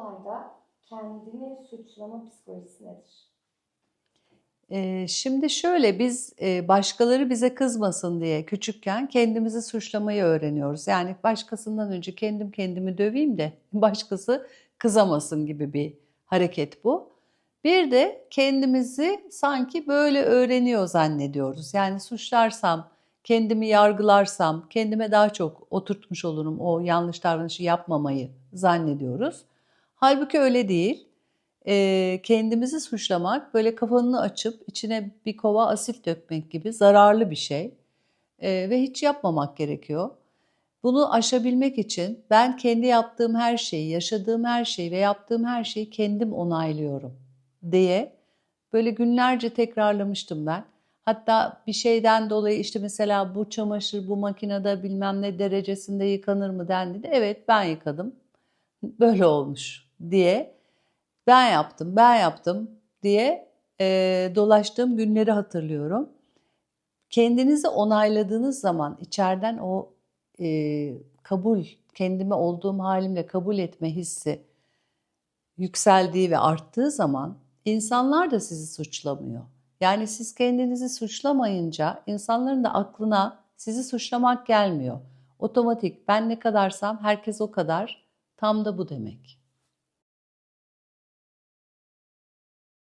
olayda kendini suçlama psikolojisi nedir? Ee, Şimdi şöyle biz e, başkaları bize kızmasın diye küçükken kendimizi suçlamayı öğreniyoruz. Yani başkasından önce kendim kendimi döveyim de başkası kızamasın gibi bir hareket bu. Bir de kendimizi sanki böyle öğreniyor zannediyoruz. Yani suçlarsam, kendimi yargılarsam kendime daha çok oturtmuş olurum o yanlış davranışı yapmamayı zannediyoruz. Halbuki öyle değil e, kendimizi suçlamak böyle kafanı açıp içine bir kova asit dökmek gibi zararlı bir şey E, ve hiç yapmamak gerekiyor. Bunu aşabilmek için ben kendi yaptığım her şeyi, yaşadığım her şeyi ve yaptığım her şeyi kendim onaylıyorum diye böyle günlerce tekrarlamıştım ben. Hatta bir şeyden dolayı işte mesela bu çamaşır bu makinede bilmem ne derecesinde yıkanır mı dendi de evet ben yıkadım. Böyle olmuş diye ben yaptım, ben yaptım diye e, dolaştığım günleri hatırlıyorum. Kendinizi onayladığınız zaman içeriden o e, kabul, kendime olduğum halimle kabul etme hissi yükseldiği ve arttığı zaman insanlar da sizi suçlamıyor. Yani siz kendinizi suçlamayınca insanların da aklına sizi suçlamak gelmiyor. Otomatik ben ne kadarsam herkes o kadar tam da bu demek.